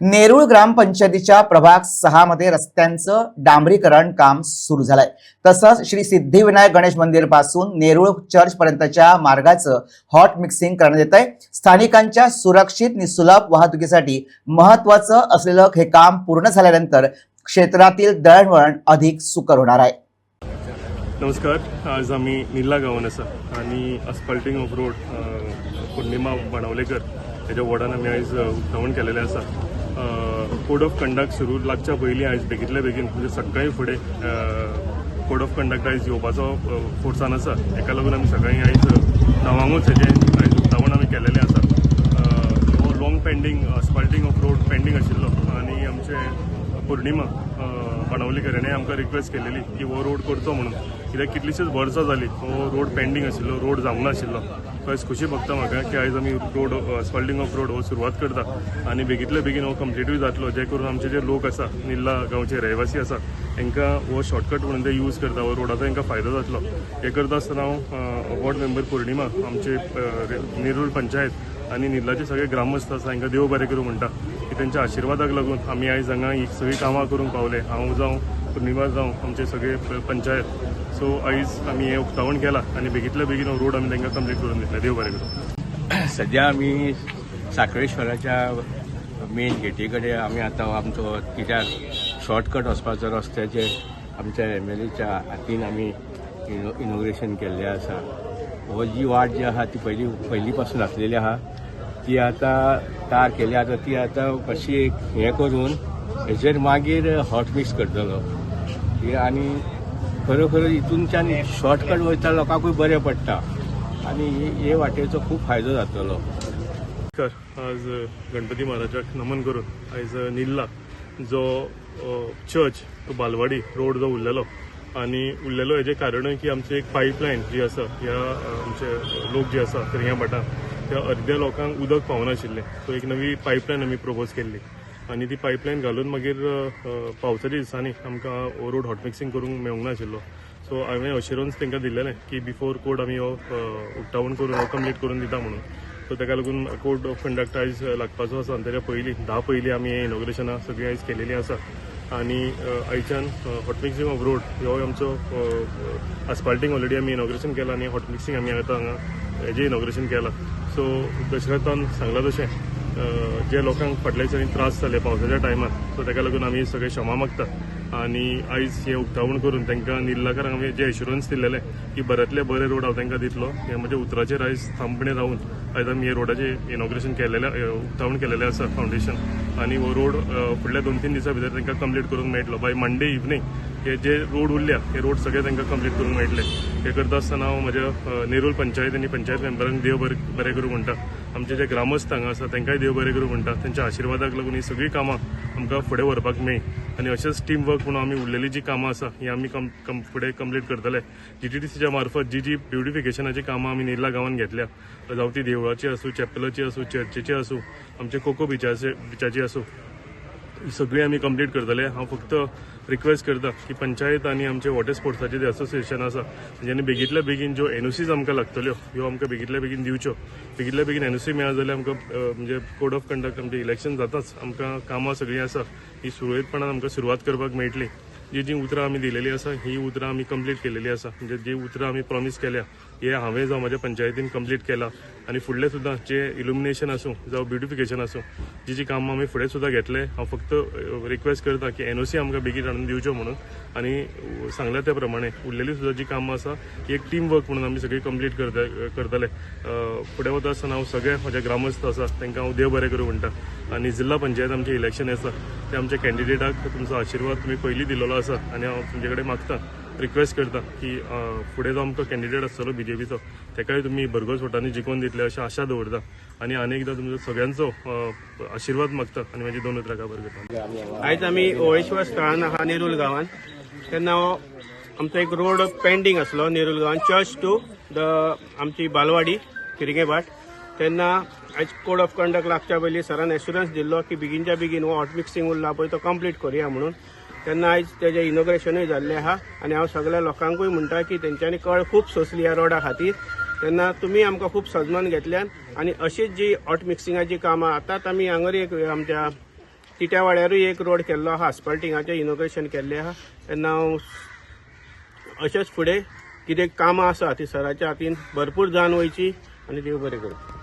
नेरूळ ग्रामपंचायतीच्या प्रभाग सहा मध्ये रस्त्यांचं डांबरीकरण काम सुरू झालंय. तसंच श्री सिद्धिविनायक गणेश मंदिरपासून नेरूळ चर्च पर्यंतच्या मार्गाचं हॉट मिक्सिंग करण्यात येत आहे स्थानिकांच्या सुरक्षित निसुलभ वाहतुकीसाठी महत्वाचं असलेलं हे काम पूर्ण झाल्यानंतर क्षेत्रातील दळणवळण अधिक सुकर होणार आहे. नमस्कार आज आम्ही निल्ला गांवान आसा आनी ऑफ रोड पौर्णिमा बाणावलेकर त्याच्या वॉर्डान आमी आज उक्तावण केलेलें आसा. कोड ऑफ कंडक्ट सुरू लागच्या पयलीं आयज बेगीतले बेगीन म्हणजे सकाळीं फुडें कोड ऑफ कंडक्ट आयज येवपाचो फोर्सान आसा हेका लागून आमी सगळीं आयज णवांगूच हेजें आयज उक्तावण आमी केलेलें आसा हो long pending asphalting of road pending आशिल्लो आनी आमचे पौर्णिमा बाणावलीकर हेणें आमकां रिक्वेस्ट केलेली की हो रोड करचो म्हणून. कित्याक कितलीशीच वर्सां जालीं. हो रोड पेंडींग आशिल्लो रोड जावंक नाशिल्लो. खंयच खुशी भोगता म्हाका की आयज आमी रोड अस्फाल्टिंग ऑफ रोड हो सुरवात करता. आनी बेगीतल्या बेगीन हो कंप्लीटूय जातलो जे करून आमचे जे लोक आसा निल्ला गांवचे रहिवासी आसा तांकां हो शॉर्टकट म्हणून ते यूज करता. हो रोडाचो तांकां फायदो जातलो. हे करता आसतना हांव वॉर्ड मेंबर पौर्णिमा आमचे अ, पंचायत आनी निल्लाचे सगळे ग्रामस्थ आसा हांकां देव बरें करूं म्हणटा. की तेंच्या आशिर्वादाक लागून आमी आयज हांगा ही सगळीं कामां करूंक पावले. हांव जावं पूर्णिमा जावं आमचे सगळे पंचायत सो आयज आमी हें उक्तावण केलां आनी बेगीतल्या बेगीन हो रोड आमी तांकां कंप्लीट करून दितले देव बरें करूं सध्या आम्ही साखळेश्वराच्या मेन गेटी कडेन आमी आतां आमचो कित्याक शॉर्टकट वचपाचो रस्त्याचे आमच्या एम एल एच्या हातीन आमी इनोग्रेशन केल्लें आसा. हो जी वाट जी आहा ती पयली पयली पासून आसलेली आहा ती आतां तार केली. आतां ती आतां कशी एक हें करून हेचेर मागीर हॉट मिक्स करतलो. ही आणि खरोखर हितूनच्यान शॉर्टकट वयता लोकांकूय बरें पडटा आनी हे वाटेचो खूब फायदो जातलो. नमस्कार. आज गणपती महाराजाक नमन करून आयज निल्ला जो चर्च तो बालवाडी रोड जो उरलेलो. आनी उरलेलो हेजें कारणूय की आमची एक पायपलायन जी आसा ह्या आमचे लोक जे आसा ह्या भाटां त्या अर्द्या लोकांक उदक पावनाशिल्लें. सो एक नवी पायपलायन आमी प्रपोज केल्ली. आनी ती पायपलायन घालून मागीर पावसाच्या दिसांनी आमकां हो रोड हॉट मिक्सिंग करूंक मेळूंक नाशिल्लो. सो हांवें अशुरन्स तांकां दिल्लेलें की बिफोर कोड आमी हो उक्तावण करून हो कंप्लीट करून दिता म्हणून. सो ताका लागून कोड ऑफ कंडक्ट आयज लागपाचो आसा. आनी ताच्या पयलीं धा पयलीं आमी हें इनॉग्रेशनां सगळीं आयज केलेलीं आसा. आनी आयच्यान हॉट मिक्सिंग ऑफ रोड हो आमचो आस्पाल्टींग ऑलरेडी आमी इनॉग्रेशन केलां. आनी हॉट मिक्सिंग आमी आतां हांगा हेजें इनॉग्रेशन केलां. सो दशरथान सांगलां तशें जे लोकांक फाटल्या दिसांनी त्रास जाले पावसाच्या टायमार सो ताका लागून आमी सगळे क्षमा मागता. आनी आयज हें उक्तावण करून तांकां निल्लाकारांक हांवें जे एश्युरन्स दिल्लेले की बऱ्यांतले बरे रोड हांव तांकां दितलो हे म्हज्या उतराचेर आयज थांबणे रावन आयज आमी हे रोडाचे इनॉग्रेशन केलेलें उक्तावण केलेलें आसा फावंडेशन आनी हो रोड फुडल्या दोन तीन दिसां भितर तांकां कंप्लीट करूंक मेळटलो. बाय मंडे इवनींग हे जे रोड उरल्या हे रोड सगळे तांकां कंप्लीट करूंक मेळटले हे करता आसतना हांव म्हज्या नेरूल पंचायत आनी पंचायत मेंबरांक देव बरें बरें करूं म्हणटा आमचे जे ग्रामस्थ हांगा आसा तांकांय देव बरें करूं म्हणटा तेंच्या आशिर्वादाक लागून ही सगळीं कामां आमकां फुडें व्हरपाक मेळ्ळी. आनी अशेंच टीम वर्क म्हणून आमी उरलेली जी कामां आसा ही आमी कम कम फुडें कंप्लीट करतले. जी टी टी सीच्या मार्फत जी जी ब्युटिफिकेशनाची कामां आमी नेर्ला गांवांत घेतल्या. जावं ती देवळाची आसूं चॅपलाची आसूं चर्चीची आसूं आमचे कोको बिचाचे बिचाची आसूं सगळी आमी कंप्लीट करतले हांव फक्त रिक्वेस्ट करता की पंचायत आनी आमचे वॉटर स्पोर्ट्साचे जे असोसिएशन आसा जेणे म्हणजे बेगीतल्या बेगीन ज्यो सीज आमकां लागतल्यो ह्यो आमकां बेगीतल्या बेगीन दिवच्यो बेगीतल्या बेगीन एन ओ सी मेळ्ळा जाल्यार आमकां म्हणजे कोड ऑफ कंडक्ट आमचे इलेक्शन जाताच आमकां कामां सगळीं आसा. ही सुरळीतपणान आमकां सुरवात करपाक मेळटली. जी जी उतरां आमी दिलेली आसा ही उतरां आमी कंप्लीट केलेली आसा. म्हणजे जी उतरां आमी प्रॉमीस केल्या हे हांवें जावं म्हज्या पंचायतीन कंप्लीट केला. आनी फुडलें सुद्दां जे इल्युमिनेशन आसूं जावं ब्युटिफिकेशन आसूं जी जी कामां आमी फुडें सुद्दां घेतले हांव फक्त रिक्वेस्ट करता की एन ओ सी आमकां बेगीन हाडून दिवच्यो म्हणून. आनी सांगल्या त्या प्रमाणे उरलेली सुद्दां जी कामां आसा ती एक टीम वर्क म्हणून आमी सगळी कंप्लीट करता करतले. फुडें वता आसतना हांव सगळे म्हजे ग्रामस्थ आसा तांकां हांव देव बरें करूं म्हणटा आनी जिल्हा पंचायत आमचें इलेक्शन आसा ते आमच्या कॅन्डिडेटाक तुमचो आशिर्वाद तुमी पयलीं दिलेलो आसा आनी हांव तुमचे कडेन मागतां. रिक्वेस्ट करता की फुडें जो आमचो कॅन्डिडेट आसतलो बी जे पीचो ताकाय तुमी भरघोस वोटांनी जिखोवन दितले अशी आशा दवरता आनी आनी एकदां तुमचो सगळ्यांचो आशिर्वाद मागता आनी म्हाजी दोन उतरां काबार करता आयज आमी ओळेश्वर स्थळान आहा नेरुल गांवान. तेन्ना हो आमचो एक रोड पेंडींग आसलो नेरुल गांवान. चर्च टू द आमची बालवाडी किरगे भाट तेन्ना आयज कोड ऑफ कंडक्ट लागच्या पयलीं सरान एश्युरन्स दिल्लो की बेगीनच्या बेगीन हो हॉट मिक्सिंग उरला पळय तो कंप्लीट करुया म्हणून. तेन्ना आयज तेजें इनोग्रेशनूय जाल्लें आहा आनी हांव सगळ्या लोकांकूय म्हणटा की तेंच्यांनी कळ खूब सोंसली ह्या रोडा खातीर तेन्ना तुमी आमकां खूब सजमन घेतल्यान आनी अशीच जी हॉट मिक्सिंगाची कामां आतांच आमी हांगर एक आमच्या तिट्या वाड्यारूय एक रोड केल्लो आहा आस्पल्टिंगाचें इनोग्रेशन केल्लें आहा तेन्ना हांव अशेंच फुडें कितें कामां आसा ती सराच्या हातीन भरपूर जाण वयची आनी देव बरें करूं.